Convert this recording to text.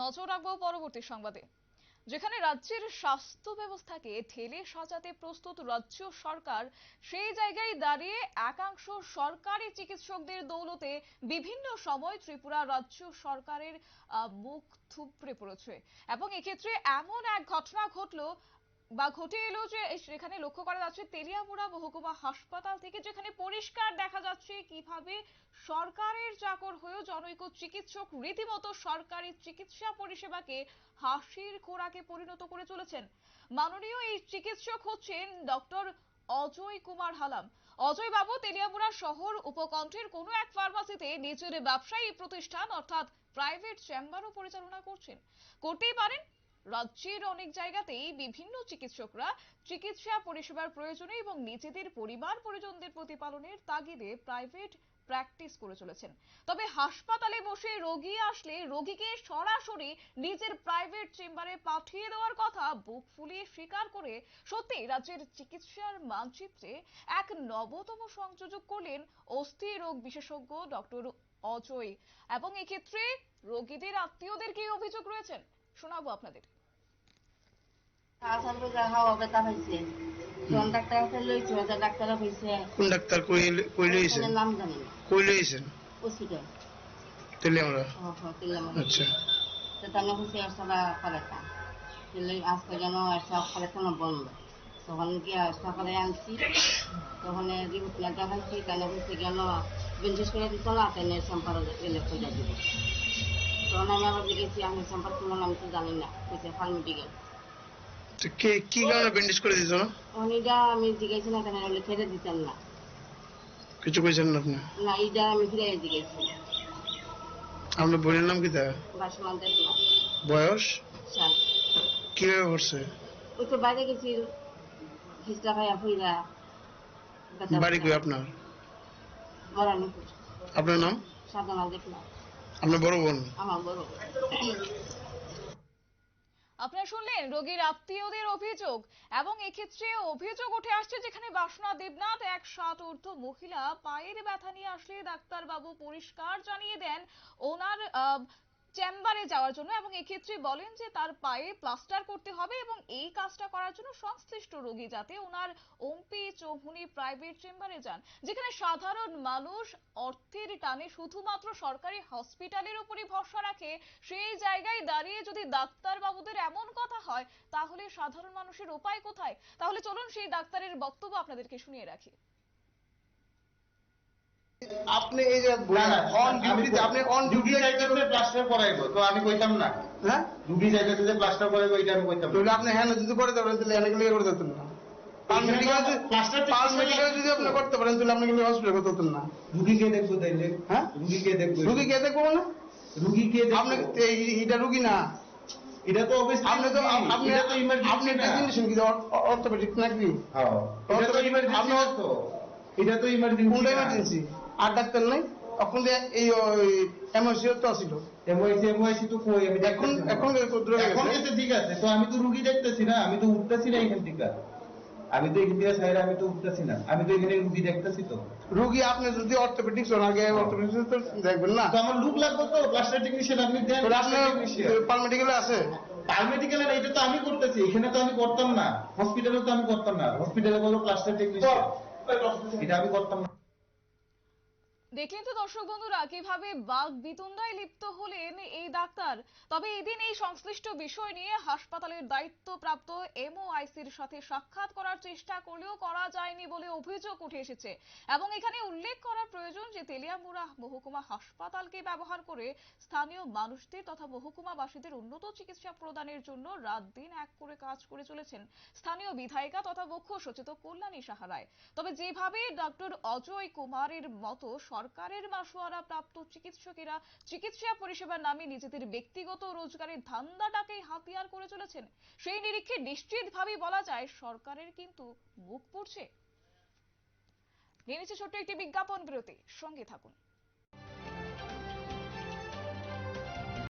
নজর রাখব পরবর্তী সংবাদে, যেখানে রাজ্যের স্বাস্থ্য ব্যবস্থাকে ঠেলে সাজাতে প্রস্তুত রাজ্য সরকার, সেই জায়গায় দাঁড়িয়ে একাংশ সরকারি চিকিৎসকদের দৌলতে বিভিন্ন সময় ত্রিপুরা রাজ্য সরকারের মুখ থুপড়ে পড়েছে। এবং এক্ষেত্রে এমন এক ঘটনা ঘটলো বা ঘটে এলো যে সেখানে লক্ষ্য করা যাচ্ছে তেলিয়ামুড়া মহকুমা হাসপাতাল থেকে যেখানে পরিষ্কার দেখা যাচ্ছে কীভাবে সরকারের চাকর হয়েও জনৈক চিকিৎসক রীতিমতো সরকারি চিকিৎসা পরিষেবাকে হাসির খোরাকে পরিণত করে চলেছেন। মাননীয় এই চিকিৎসক হচ্ছেন ডক্টর অজয় কুমার হালাম। অজয় বাবু, তেলিয়ামুড়া শহর উপকণ্ঠের কোনো এক ফার্মাসিতে নিজের ব্যবসায়ী প্রতিষ্ঠান অর্থাৎ প্রাইভেট চেম্বারও পরিচালনা করছেন। করতেই পারেন রাজ্যের অনেক জায়গাতেই বিভিন্ন চিকিৎসকরা চিকিৎসা পরিষেবার প্রয়োজনে এবং নিজেদের পরিবার পরিজনদের প্রতিপালনের তাগিদে প্রাইভেট প্র্যাকটিস করে চলেছেন। তবে হাসপাতালে বসে রোগী আসলে রোগীকে সরাসরি নিজের প্রাইভেট চেম্বারে পাঠিয়ে দেওয়ার কথা বুক ফুলিয়ে স্বীকার করে সত্যি রাজ্যের চিকিৎসার মানচিত্রে এক নবতম সংযোজক করলেন অস্থি রোগ বিশেষজ্ঞ ডক্টর অজয়। এবং এক্ষেত্রে রোগীদের আত্মীয়দের কি অভিযোগ রয়েছেন? শোনাবো আপনাদের তাড়াতাড়ি করে হাওয়া ব্যথা হয়েছে জন ডাক্তার কাছে লইছে ওটা ডাক্তার হয়েছে কোন ডাক্তার কই কই লইছেন? জানি না। কই লইছেন? ওষুধে তেলে আমরা দিলাম আচ্ছা। তো হয়েছে একশোটা পালেটা তাহলে আজকে যেন একশো পালেটা বন্ধ। তখন গিয়ে সকালে আনছি। তখন রিপোর্ট না করে দিত সম্পার খুঁজে দিব। তখন আমি আবার দেখেছি আমি সম্পার করলাম আমি তো জানি না। তো কে কি কারণে ব্যান্ডেজ করে দিত না তখন আমি জিজ্ঞাসি না কেন বলে খেতে দিতেন না। কিছু কইছেন না আপনি? না এটা আমি ফিরে জিজ্ঞাসি আপনার বোনের নাম কি তা? বাসমান দেখলাম বয়স? কীভাবে পড়ছে? ওই তো বাইরে গেছি খিস্টা খাইয়া ফুইরা বাড়ি কই আপনার? আপনার নাম? সাধনা দেখলাম আপনার বড় বোন? আমার বড় আপনারা শুনলেন রোগীর আত্মীয়দের অভিযোগ, এবং এক্ষেত্রে অভিযোগ উঠে আসছে যেখানে বাসনা দেবনাথ, এক ষাট ঊর্ধ্ব মহিলা, পায়ের ব্যথা নিয়ে আসলে ডাক্তারবাবু পরিষ্কার জানিয়ে দেন। ওনার চেম্বারে যাওয়ার জন্য এবং এক্ষেত্রে বলেন যে তার পায়ে প্লাস্টার করতে হবে এবং এই কাজটা করার জন্য সংশ্লিষ্ট রোগী যাতে ওনার ওমপি চৌহুনি প্রাইভেট চেম্বারে যান, যেখানে সাধারণ মানুষ অর্থের টানে শুধুমাত্র সরকারি হসপিটালের উপরই ভরসা রাখে, সেই জায়গায় দাঁড়িয়ে যদি ডাক্তার বাবুদের এমন কথা হয়, তাহলে সাধারণ মানুষের উপায় কোথায়? তাহলে চলুন সেই ডাক্তারের বক্তব্য আপনাদেরকে শুনিয়ে রাখি। আপনি এই যে অন ডিউটিতে আপনি অন ডিউটি যাইতেছে প্লাস্টার করাইবো তো আমি কইতাম না। হ্যাঁ? রুগী যাইতেছে যে প্লাস্টার করাইবো এটা আমি কইতাম তাহলে আপনি হ্যাঁ যদি করে দেবেন তাহলে হ্যাঁ ক্লিয়ার করে দিতেন না। হ্যাঁ? দেখব? রুগী না। এটা তো আপনি তো আপনি তো। কি অর্থোপেডিক নাকি? হ্যাঁ। এটা তো না এটা তো emergency কোনটা। ইমার্জেন্সি আর ডাক্তার নাই তখন এই এমআরসি তো ছিল তো কই আমি এখন এখন এখন গেছে। গেছে ঠিক আছে। তো আমি তো রুগী দেখতেছি না আমি তো উঠতেছি না এখান থেকে। আমি তো এখান থেকে সাইড আমি তো উঠতেছি না। আমি তো এখানে রুগী দেখতেছি তো। রুগী আপনি যদি অর্থোপেডিক্স হন আগে অর্থোপেডিক্স তো দেখবেন না। তো আমার লুক লাগবে তো প্লাস্টার টেকনিশিয়ান আপনি দেন তাহলে টেকনিশিয়ান পাল আছে? পারমেডিক্যাল এটা তো আমি করতেছি এখানে তো আমি করতাম না। হসপিটালে তো আমি করতাম না। হসপিটালে বলো প্লাস্টার টেকনিশিয়ান এটা আমি করতাম না। দেখলেন তো দর্শক বন্ধুরা, কীভাবে বাঘ বিতন্ডায় লিপ্ত হলেন এই ডাক্তার। তবে এদিন এই সংশ্লিষ্ট বিষয় নিয়ে হাসপাতালের দায়িত্বপ্রাপ্ত এমওআইসির সাথে সাক্ষাৎ করার চেষ্টা করলেও করা যায়নি বলে অভিযোগ উঠে এসেছে। এবং এখানে উল্লেখ করা প্রয়োজন যে, তেলিয়ামুড়া মহকুমা হাসপাতালকে ব্যবহার করে স্থানীয় মানুষদের তথা মহকুমাবাসীদের উন্নত চিকিৎসা প্রদানের জন্য রাত দিন এক করে কাজ করে চলেছেন স্থানীয় বিধায়িকা তথা মুখ্য সচেতক কল্যাণী সাহারায়। তবে যেভাবে ডক্টর অজয় কুমারের মতো সরকারের মাসোয়ারা প্রাপ্ত চিকিৎসকেরা চিকিৎসা পরিষেবার নামে নিজেদের ব্যক্তিগত রোজগারের ধান্দাটাকেই হাতিয়ার করে চলেছেন। সেই নিরীক্ষে নিশ্চিতভাবেই বলা যায় সরকারের কিন্তু মুখ পুড়ছে। নিয়ে নিচ্ছে ছোট্ট একটি বিজ্ঞাপন বিরতি। সঙ্গে থাকুন।